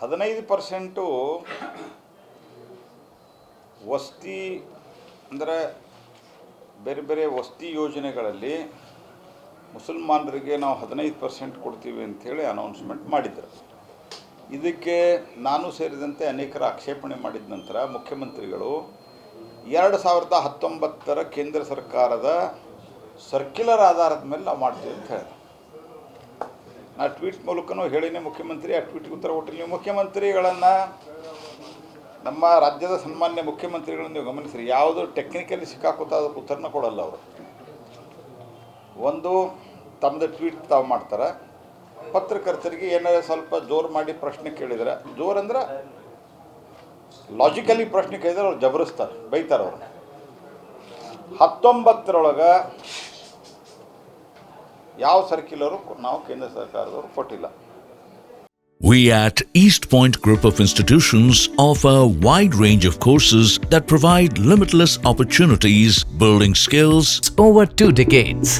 ಹದಿನೈದು ಪರ್ಸೆಂಟು ವಸ್ತಿ, ಅಂದರೆ ಬೇರೆ ಬೇರೆ ವಸ್ತಿ ಯೋಜನೆಗಳಲ್ಲಿ ಮುಸಲ್ಮಾನರಿಗೆ ನಾವು ಹದಿನೈದು ಪರ್ಸೆಂಟ್ ಕೊಡ್ತೀವಿ ಅಂಥೇಳಿ ಅನೌನ್ಸ್ಮೆಂಟ್ ಮಾಡಿದ್ದರು ಇದಕ್ಕೆ ನಾನು ಸೇರಿದಂತೆ ಅನೇಕರ ಆಕ್ಷೇಪಣೆ ಮಾಡಿದ ನಂತರ ಮುಖ್ಯಮಂತ್ರಿಗಳು ಎರಡು ಸಾವಿರದ ಹತ್ತೊಂಬತ್ತರ ಕೇಂದ್ರ ಸರ್ಕಾರದ ಸರ್ಕ್ಯುಲರ್ ಆಧಾರದ ಮೇಲೆ ನಾವು ಮಾಡ್ತೀವಿ ಅಂತ ಹೇಳಿದ್ರು. ನಾ ಟ್ವೀಟ್ ಮೂಲಕನೂ ಹೇಳಿನೇ ಮುಖ್ಯಮಂತ್ರಿ, ಆ ಟ್ವೀಟ್ಗೆ ಉತ್ತರ ಕೊಟ್ಟಿಲ್ಲ ನೀವು ಮುಖ್ಯಮಂತ್ರಿಗಳನ್ನು ನಮ್ಮ ರಾಜ್ಯದ ಸನ್ಮಾನ್ಯ ಮುಖ್ಯಮಂತ್ರಿಗಳನ್ನು ನೀವು ಗಮನಿಸಿರಿ. ಯಾವುದು ಟೆಕ್ನಿಕಲಿ ಸಿಕ್ಕಾಕೋತ ಅದಕ್ಕೆ ಉತ್ತರನ ಕೊಡಲ್ಲ ಅವರು. ಒಂದು ತಮ್ಮದು ಟ್ವೀಟ್ ತಾವು ಮಾಡ್ತಾರೆ. ಪತ್ರಕರ್ತರಿಗೆ ಏನಾದ್ರು ಸ್ವಲ್ಪ ಜೋರು ಮಾಡಿ ಪ್ರಶ್ನೆ ಕೇಳಿದ್ರೆ, ಜೋರು ಅಂದ್ರೆ ಲಾಜಿಕಲಿ ಪ್ರಶ್ನೆ ಕೇಳಿದ್ರೆ ಅವ್ರು ಜಬರಿಸ್ತಾರೆ, ಬೈತಾರೆ ಅವರು. ಹತ್ತೊಂಬತ್ತರೊಳಗೆ ಯಾವ ಸರ್ಕ್ಯುಲರು ನಾವು ಕೇಂದ್ರ ಸರ್ಕಾರದವರು ಕೊಟ್ಟಿಲ್ಲ We at East Point Group of Institutions offer a wide range of courses that provide limitless opportunities, building skills, over two decades.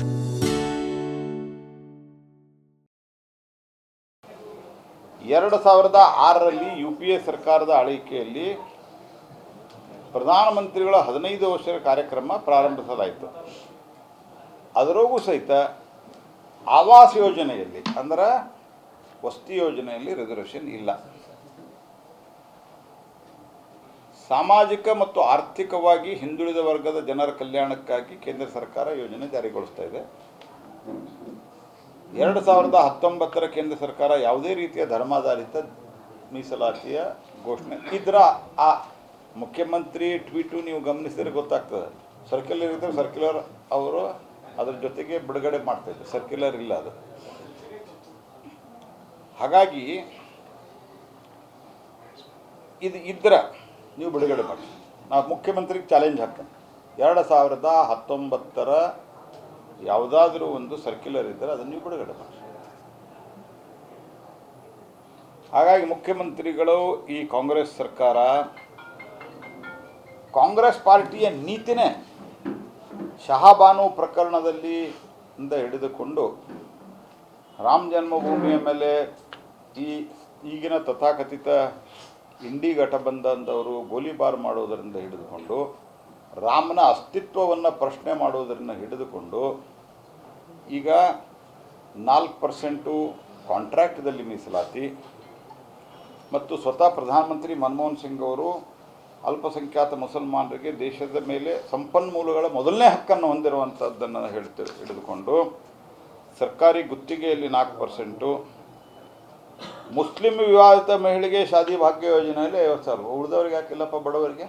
ಎರಡು ಸಾವಿರದ ಆರರಲ್ಲಿ ಯು ಪಿ ಎ ಸರ್ಕಾರದ ಆಳ್ವಿಕೆಯಲ್ಲಿ ಪ್ರಧಾನಮಂತ್ರಿಗಳ ಹದಿನೈದು ವರ್ಷದ ಕಾರ್ಯಕ್ರಮ ಪ್ರಾರಂಭಿಸಲಾಯಿತು ಅದರೊಳಗೂ ಸಹಿತ ಆವಾಸ್ ಯೋಜನೆಯಲ್ಲಿ, ಅಂದ್ರೆ ವಸ್ತಿ ಯೋಜನೆಯಲ್ಲಿ ರಿಸರ್ವೇಷನ್ ಇಲ್ಲ. ಸಾಮಾಜಿಕ ಮತ್ತು ಆರ್ಥಿಕವಾಗಿ ಹಿಂದುಳಿದ ವರ್ಗದ ಜನರ ಕಲ್ಯಾಣಕ್ಕಾಗಿ ಕೇಂದ್ರ ಸರ್ಕಾರ ಯೋಜನೆ ಜಾರಿಗೊಳಿಸ್ತಾ ಇದೆ. ಎರಡು ಸಾವಿರದ ಹತ್ತೊಂಬತ್ತರ ಕೇಂದ್ರ ಸರ್ಕಾರ ಯಾವುದೇ ರೀತಿಯ ಧರ್ಮಾಧಾರಿತ ಮೀಸಲಾತಿಯ ಘೋಷಣೆ. ಇದ್ರ ಆ ಮುಖ್ಯಮಂತ್ರಿ ಟ್ವೀಟು ನೀವು ಗಮನಿಸಿದರೆ ಗೊತ್ತಾಗ್ತದೆ. ಸರ್ಕ್ಯುಲರ್ ಇದ್ದರೆ ಸರ್ಕ್ಯುಲರ್ ಅವರು ಅದ್ರ ಜೊತೆಗೆ ಬಿಡುಗಡೆ ಮಾಡ್ತಾಯಿದ್ರು ಸರ್ಕ್ಯುಲರ್ ಇಲ್ಲ ಅದು. ಹಾಗಾಗಿ ಇದು ಇದ್ರ ನೀವು ಬಿಡುಗಡೆ ಮಾಡಿ. ನಾವು ಮುಖ್ಯಮಂತ್ರಿಗೆ ಚಾಲೆಂಜ್ ಹಾಕ್ತೇನೆ. ಎರಡು ಸಾವಿರದ ಹತ್ತೊಂಬತ್ತರ ಯಾವುದಾದ್ರೂ ಒಂದು ಸರ್ಕ್ಯುಲರ್ ಇದ್ದರೆ ಅದನ್ನು ನೀವು ಬಿಡುಗಡೆ ಮಾಡಿ. ಹಾಗಾಗಿ ಮುಖ್ಯಮಂತ್ರಿಗಳು ಈ ಕಾಂಗ್ರೆಸ್ ಸರ್ಕಾರ ಕಾಂಗ್ರೆಸ್ ಪಾರ್ಟಿಯ ನೀತಿನೇ ಶಹಾಬಾನು ಪ್ರಕರಣದಲ್ಲಿ ಇಂದ ಹಿಡಿದುಕೊಂಡು ರಾಮ ಜನ್ಮಭೂಮಿಯ ಮೇಲೆ ಈ ಈಗಿನ ತಥಾಕಥಿತ ಇಂಡಿ ಘಟಬಂಧನದವರು ಗೋಲಿಬಾರ್ ಮಾಡೋದರಿಂದ ಹಿಡಿದುಕೊಂಡು ರಾಮನ ಅಸ್ತಿತ್ವವನ್ನು ಪ್ರಶ್ನೆ ಮಾಡೋದರಿಂದ ಹಿಡಿದುಕೊಂಡು ಈಗ ನಾಲ್ಕು ಪರ್ಸೆಂಟು ಕಾಂಟ್ರಾಕ್ಟ್ದಲ್ಲಿ ಮೀಸಲಾತಿ. ಮತ್ತು ಸ್ವತಃ ಪ್ರಧಾನಮಂತ್ರಿ ಮನಮೋಹನ್ ಸಿಂಗ್ ಅವರು ಅಲ್ಪಸಂಖ್ಯಾತ ಮುಸಲ್ಮಾನರಿಗೆ ದೇಶದ ಮೇಲೆ ಸಂಪನ್ಮೂಲಗಳ ಮೊದಲನೇ ಹಕ್ಕನ್ನು ಹೊಂದಿರುವಂಥದ್ದನ್ನು ಹೇಳ್ತೇವೆ ಹಿಡಿದುಕೊಂಡು ಸರ್ಕಾರಿ ಗುತ್ತಿಗೆಯಲ್ಲಿ ನಾಲ್ಕು ಪರ್ಸೆಂಟು ಮುಸ್ಲಿಂ ವಿವಾಹಿತ ಮಹಿಳೆಗೆ ಶಾದಿ ಭಾಗ್ಯ ಯೋಜನೆಯಲ್ಲಿ ಐವತ್ತು ಸಾವಿರ ಉಳಿದವ್ರಿಗೆ ಹಾಕಿಲ್ಲಪ್ಪ ಬಡವರಿಗೆ?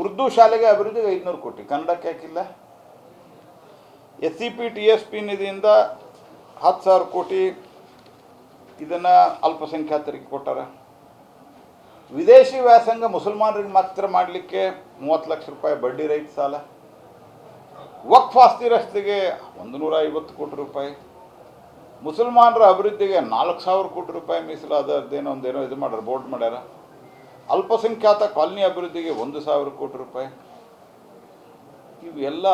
ಉರ್ದು ಶಾಲೆಗೆ ಅಭಿವೃದ್ಧಿಗೆ ಐದುನೂರು ಕೋಟಿ. ಕನ್ನಡಕ್ಕೆ ಹಾಕಿಲ್ಲ? S C P T S P ನಿಧಿಯಿಂದ ಹತ್ತು ಸಾವಿರ ಕೋಟಿ ಇದನ್ನು ಅಲ್ಪಸಂಖ್ಯಾತರಿಗೆ ಕೊಟ್ಟಾರ? ವಿದೇಶಿ ವ್ಯಾಸಂಗ ಮುಸಲ್ಮಾನರಿಗೆ ಮಾತ್ರ ಮಾಡಲಿಕ್ಕೆ ಮೂವತ್ತು ಲಕ್ಷ ರೂಪಾಯಿ ಬಡ್ಡಿ ರೈತ ಸಾಲ. ವಕ್ಫ್ ಆಸ್ತಿ ರಸ್ತೆಗೆ ಒಂದು ನೂರ ಐವತ್ತು ಕೋಟಿ ರೂಪಾಯಿ. ಮುಸಲ್ಮಾನರ ಅಭಿವೃದ್ಧಿಗೆ ನಾಲ್ಕು ಸಾವಿರ ಕೋಟಿ ರೂಪಾಯಿ ಮೀಸಲಾದ ಅದೇನೋ ಒಂದೇನೋ ಇದು ಮಾಡ್ಯಾರ, ಬೋರ್ಡ್ ಮಾಡ್ಯಾರ. ಅಲ್ಪಸಂಖ್ಯಾತ ಕಾಲನಿ ಅಭಿವೃದ್ಧಿಗೆ ಒಂದು ಸಾವಿರ ಕೋಟಿ ರೂಪಾಯಿ. ಇವೆಲ್ಲ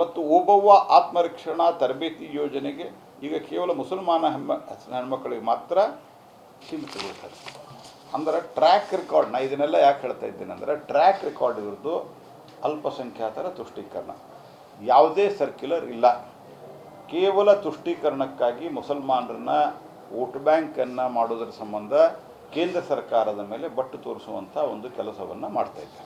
ಮತ್ತು ಒಬ್ಬವ್ವ ಆತ್ಮರಕ್ಷಣಾ ತರಬೇತಿ ಯೋಜನೆಗೆ ಈಗ ಕೇವಲ ಮುಸಲ್ಮಾನ ಹೆಮ್ಮ ಹೆಣ್ಮಕ್ಳಿಗೆ ಮಾತ್ರ ಸೀಮಿತಗೊಳಿಸ್ತಾರೆ ಅಂದರೆ ಟ್ರ್ಯಾಕ್ ರೆಕಾರ್ಡ್ ನಾ ಇದನ್ನೆಲ್ಲ ಯಾಕೆ ಹೇಳ್ತಾ ಇದ್ದೀನಿ ಅಂದರೆ ಟ್ರ್ಯಾಕ್ ರೆಕಾರ್ಡ್ ಇರೋದು ಅಲ್ಪಸಂಖ್ಯಾತರ ತುಷ್ಟೀಕರಣ. ಯಾವುದೇ ಸರ್ಕ್ಯುಲರ್ ಇಲ್ಲ. ಕೇವಲ ತುಷ್ಟೀಕರಣಕ್ಕಾಗಿ ಮುಸಲ್ಮಾನರನ್ನ ವೋಟ್ ಬ್ಯಾಂಕನ್ನು ಮಾಡೋದ್ರ ಸಂಬಂಧ ಕೇಂದ್ರ ಸರ್ಕಾರದ ಮೇಲೆ ಬಟ್ಟು ತೋರಿಸುವಂಥ ಒಂದು ಕೆಲಸವನ್ನು ಮಾಡ್ತಾ ಇದ್ದೆ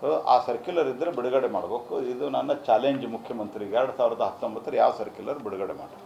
ಸೊ ಆ ಸರ್ಕ್ಯುಲರ್ ಇದ್ದರೆ ಬಿಡುಗಡೆ ಮಾಡಬೇಕು. ಇದು ನನ್ನ ಚಾಲೆಂಜ್ ಮುಖ್ಯಮಂತ್ರಿಗೆ. ಎರಡು ಸಾವಿರದ ಹತ್ತೊಂಬತ್ತರ ಯಾವ ಸರ್ಕ್ಯುಲರ್ ಬಿಡುಗಡೆ ಮಾಡಿ